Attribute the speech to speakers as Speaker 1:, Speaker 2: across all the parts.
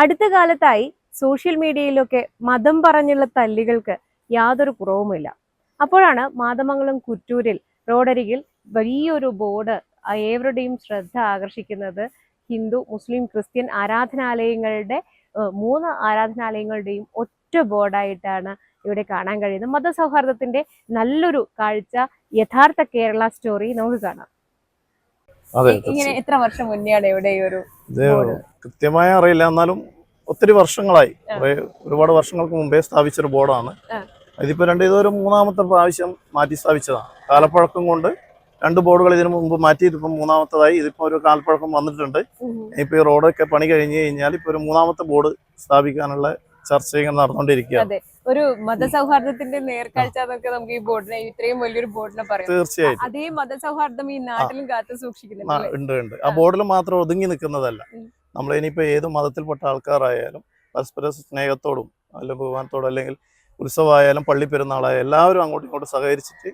Speaker 1: അടുത്ത കാലത്തായി സോഷ്യൽ മീഡിയയിലൊക്കെ മതം പറഞ്ഞുള്ള തല്ലികൾക്ക് യാതൊരു കുറവുമില്ല. അപ്പോഴാണ് മാതമംഗലം കുറ്റൂരിൽ റോഡരികിൽ വലിയൊരു ബോർഡ് ഏവരുടെയും ശ്രദ്ധ ആകർഷിക്കുന്നത് ഹിന്ദു മുസ്ലിം ക്രിസ്ത്യൻ ആരാധനാലയങ്ങളുടെ മൂന്ന് ആരാധനാലയങ്ങളുടെയും ഒറ്റ ബോർഡായിട്ടാണ് ഇവിടെ കാണാൻ കഴിയുന്നത്. മതസൗഹാർദ്ദത്തിന്റെ നല്ലൊരു കാഴ്ച യഥാർത്ഥ കേരള സ്റ്റോറി നമുക്ക് കാണാം. ഇങ്ങനെ എത്ര വർഷം മുന്നെയാണ് ഇവിടെ ഈ ഒരു
Speaker 2: ഇത്? കൃത്യമായി അറിയില്ല. എന്നാലും ഒത്തിരി വർഷങ്ങളായി. ഒരുപാട് വർഷങ്ങൾക്ക് മുമ്പേ സ്ഥാപിച്ചൊരു ബോർഡാണ്. ഇതിപ്പോ രണ്ട് ഇതൊരു മൂന്നാമത്തെ പ്രാവശ്യം മാറ്റി സ്ഥാപിച്ചതാണ്. കാലപ്പഴക്കം കൊണ്ട് രണ്ട് ബോർഡുകൾ ഇതിനു മുമ്പ് മാറ്റി ഇതിപ്പോ മൂന്നാമത്തതായി ഇതിപ്പോ ഒരു കാലപ്പഴക്കം വന്നിട്ടുണ്ട്. ഇപ്പൊ ഈ റോഡൊക്കെ പണി കഴിഞ്ഞു കഴിഞ്ഞാൽ ഇപ്പൊ ഒരു മൂന്നാമത്തെ ബോർഡ് സ്ഥാപിക്കാനുള്ള ചർച്ച ഇങ്ങനെ നടന്നുകൊണ്ടിരിക്കുകയാണ്
Speaker 1: ഒരു മതസൗഹാർദ്ദത്തിന്റെ നേർക്കാഴ്ച എന്നൊക്കെ നമുക്ക് ഈ ബോർഡിനെ ഇത്രയും വലിയൊരു ബോർഡിനെ പറയാം.
Speaker 2: തീർച്ചയായും
Speaker 1: അതേ മതസൗഹാർദ്ദം ഈ നാട്ടിലും കാത്തു സൂക്ഷിക്കുന്നുണ്ട്
Speaker 2: ഉണ്ട് ഉണ്ട്. ആ ബോർഡിൽ മാത്രം ഒതുങ്ങി നിൽക്കുന്നതല്ല. നമ്മൾ ഇനിയിപ്പോ ഏത് മതത്തിൽപ്പെട്ട ആൾക്കാരായാലും പരസ്പര സ്നേഹത്തോടും അല്ലെങ്കിൽ ബഹുമാനത്തോടും അല്ലെങ്കിൽ ഉത്സവമായാലും പള്ളി പെരുന്നാളായാലും എല്ലാവരും അങ്ങോട്ടും ഇങ്ങോട്ടും സഹകരിച്ചിട്ട്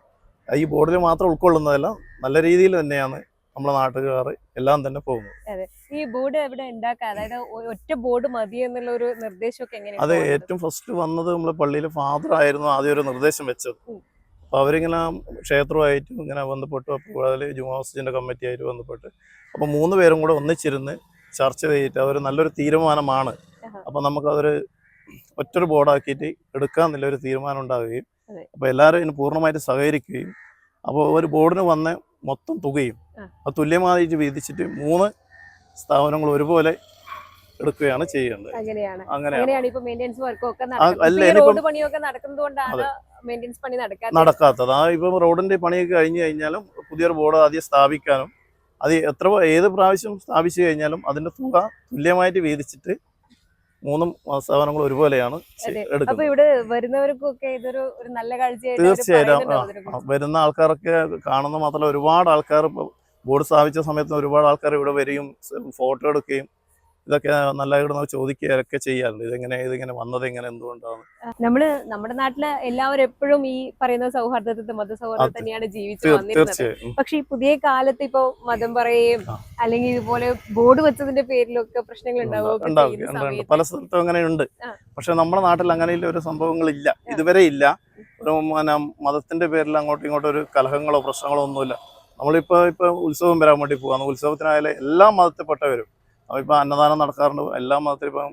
Speaker 2: ഈ ബോർഡിൽ മാത്രം ഉൾക്കൊള്ളുന്നതല്ല നല്ല രീതിയിൽ തന്നെയാണ് നമ്മളെ നാട്ടുകാർ എല്ലാം തന്നെ പോകുന്നത്.
Speaker 1: ഈ ബോർഡ് എവിടെ ഉണ്ടാക്കുക അതായത് ഒറ്റ ബോർഡ് മതി എന്നുള്ള ഒരു നിർദ്ദേശമൊക്കെ
Speaker 2: അത്
Speaker 1: എങ്ങനെയാണ്
Speaker 2: ഏറ്റവും ഫസ്റ്റ് വന്നത് നമ്മളെ പള്ളിയിലെ ഫാദർ ആയിരുന്നു ആദ്യം ഒരു നിർദ്ദേശം വെച്ചത്. അപ്പോൾ അവരിങ്ങനെ ക്ഷേത്രമായിട്ട് ഇങ്ങനെ ബന്ധപ്പെട്ടു അപ്പോൾ അതിൽ ജുമാസിന്റെ കമ്മിറ്റി ആയിട്ട് ബന്ധപ്പെട്ട് അപ്പോൾ മൂന്ന് പേരും കൂടെ ഒന്നിച്ചിരുന്ന് ചർച്ച ചെയ്തിട്ട് അവർ നല്ലൊരു തീരുമാനമാണ്. അപ്പോൾ നമുക്കതൊരു ഒറ്റൊരു ബോർഡാക്കിയിട്ട് എടുക്കാമെന്നുള്ളൊരു തീരുമാനം ഉണ്ടാവുകയും
Speaker 1: അതെ.
Speaker 2: അപ്പോൾ എല്ലാവരും ഇതിന് പൂർണമായിട്ട് സഹകരിക്കുകയും അപ്പോൾ ഒരു ബോർഡിന് വന്ന മൊത്തം തുകയും അത് തുല്യമായിട്ട് വീതിച്ചിട്ട് മൂന്ന് സ്ഥാപനങ്ങൾ ഒരുപോലെ എടുക്കുകയാണ് ചെയ്യേണ്ടത്.
Speaker 1: അങ്ങനെയാണ്.
Speaker 2: അങ്ങനെയാണ്.
Speaker 1: ഇപ്പൊ
Speaker 2: മെയിന്റെനൻസ്
Speaker 1: റോഡ് പണിയൊക്കെ നടക്കുന്നതുകൊണ്ടാണ് മെയിന്റെനൻസ് പണി നടക്കാത്തത്.
Speaker 2: ആ ഇപ്പം റോഡിന്റെ പണിയൊക്കെ കഴിഞ്ഞു കഴിഞ്ഞാലും പുതിയൊരു ബോർഡ് ആദ്യം സ്ഥാപിക്കാനും അത് എത്ര ഏത് പ്രാവശ്യം സ്ഥാപിച്ചു കഴിഞ്ഞാലും അതിന്റെ തുക തുല്യമായിട്ട് വീതിച്ചിട്ട് മൂന്നും സ്ഥാപനങ്ങൾ ഒരുപോലെയാണ്.
Speaker 1: അപ്പൊ ഇവിടെ വരുന്നവർക്കൊക്കെ ഇതൊരു ഒരു നല്ല കാഴ്ചയായിട്ട്
Speaker 2: തീർച്ചയായിട്ടും. വരുന്ന ആൾക്കാരൊക്കെ കാണുന്ന മാത്രമല്ല ഒരുപാട് ആൾക്കാർ ബോർഡ് സ്ഥാപിച്ച സമയത്ത് ഒരുപാട് ആൾക്കാർ ഇവിടെ വരികയും ഫോട്ടോ എടുക്കുകയും ഇതൊക്കെ നല്ല ഇവിടെ ചോദിക്കുകയൊക്കെ ചെയ്യാറുണ്ട്. ഇതെങ്ങനെ ഇതിങ്ങനെ വന്നത് എങ്ങനെ എന്തുകൊണ്ടാണ്?
Speaker 1: നമ്മൾ നമ്മുടെ നാട്ടിൽ എല്ലാവരും എപ്പോഴും ഈ പറയുന്ന സൗഹാർദ്ദത്തിൽ മത
Speaker 2: സൗഹാർദ്ദം
Speaker 1: തന്നെയാണ് ജീവിച്ചു വന്നിരുന്നത്. പക്ഷെ ഈ പുതിയ കാലത്ത് ഇപ്പൊ മതം പറയുകയും അല്ലെങ്കിൽ ഇതുപോലെ ബോർഡ് വെച്ചതിന്റെ പേരിലൊക്കെ പ്രശ്നങ്ങൾ
Speaker 2: ഉണ്ടാവും പല സ്ഥലത്തും
Speaker 1: അങ്ങനെയുണ്ട്.
Speaker 2: പക്ഷെ നമ്മുടെ നാട്ടിൽ അങ്ങനെയുള്ള ഒരു സംഭവങ്ങൾ ഇല്ല ഇതുവരെ ഇല്ല. ഒരു മതത്തിന്റെ പേരിൽ അങ്ങോട്ടും ഇങ്ങോട്ടും ഒരു കലഹങ്ങളോ പ്രശ്നങ്ങളോ ഒന്നുമില്ല. നമ്മളിപ്പോ ഇപ്പോൾ ഉത്സവം വരാൻ വേണ്ടി പോകാം ഉത്സവത്തിനായാലും എല്ലാ മതത്തിൽപ്പെട്ടവരും നമ്മളിപ്പോൾ അന്നദാനം നടക്കാറുണ്ട്. എല്ലാ മതത്തിലും ഇപ്പം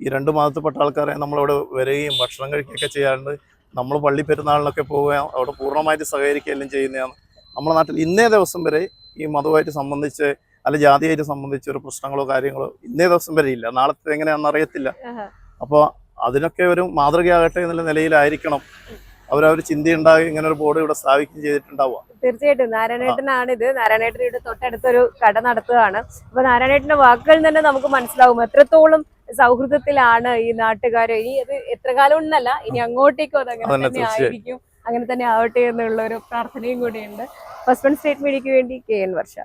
Speaker 2: ഈ രണ്ട് മതത്തിൽപ്പെട്ട ആൾക്കാരെ നമ്മളിവിടെ വരികയും ഭക്ഷണം കഴിക്കുകയൊക്കെ ചെയ്യാറുണ്ട്. നമ്മൾ പള്ളി പെരുന്നാളിനൊക്കെ പോവുകയും അവിടെ പൂർണമായിട്ട് സഹകരിക്കുകയെല്ലാം ചെയ്യുന്നതാണ്. നമ്മുടെ നാട്ടിൽ ഇന്നേ ദിവസം വരെ ഈ മതവുമായിട്ട് സംബന്ധിച്ച് അല്ല ജാതിയായിട്ട് സംബന്ധിച്ച് ഒരു പ്രശ്നങ്ങളോ കാര്യങ്ങളോ ഇന്നേ ദിവസം വരെ ഇല്ല. നാളത്തെ എങ്ങനെയാണെന്ന് അറിയത്തില്ല. അപ്പോൾ അതിനൊക്കെ ഒരു മാതൃകയാകട്ടെ എന്നുള്ള നിലയിലായിരിക്കണം. അവരവർ ചിന്തയുണ്ടാകും ഇങ്ങനെ ഒരു ബോർഡ് ഇവിടെ സ്ഥാപിക്കുകയും ചെയ്തിട്ടുണ്ടാവുക.
Speaker 1: തീർച്ചയായിട്ടും. നാരായണേട്ടനാണ് ഇത് നാരായണേട്ടൻ ഇവിടെ തൊട്ടടുത്തൊരു കട നടത്തുകയാണ്. അപ്പൊ നാരായണേട്ടന്റെ വാക്കുകളിൽ തന്നെ നമുക്ക് മനസ്സിലാവും എത്രത്തോളം സൗഹൃദത്തിലാണ് ഈ നാട്ടുകാർ ഇനി അത് എത്ര കാലം ഉണ്ടല്ല ഇനി അങ്ങോട്ടേക്കും അത് അങ്ങനെ തന്നെ ആയിരിക്കും. അങ്ങനെ തന്നെ ആവട്ടെ എന്നുള്ള ഒരു പ്രാർത്ഥനയും കൂടിയുണ്ട്. ഫസ്റ്റ് സ്റ്റേറ്റ് മീഡിയക്ക് വേണ്ടി കെ എൻ വർഷ.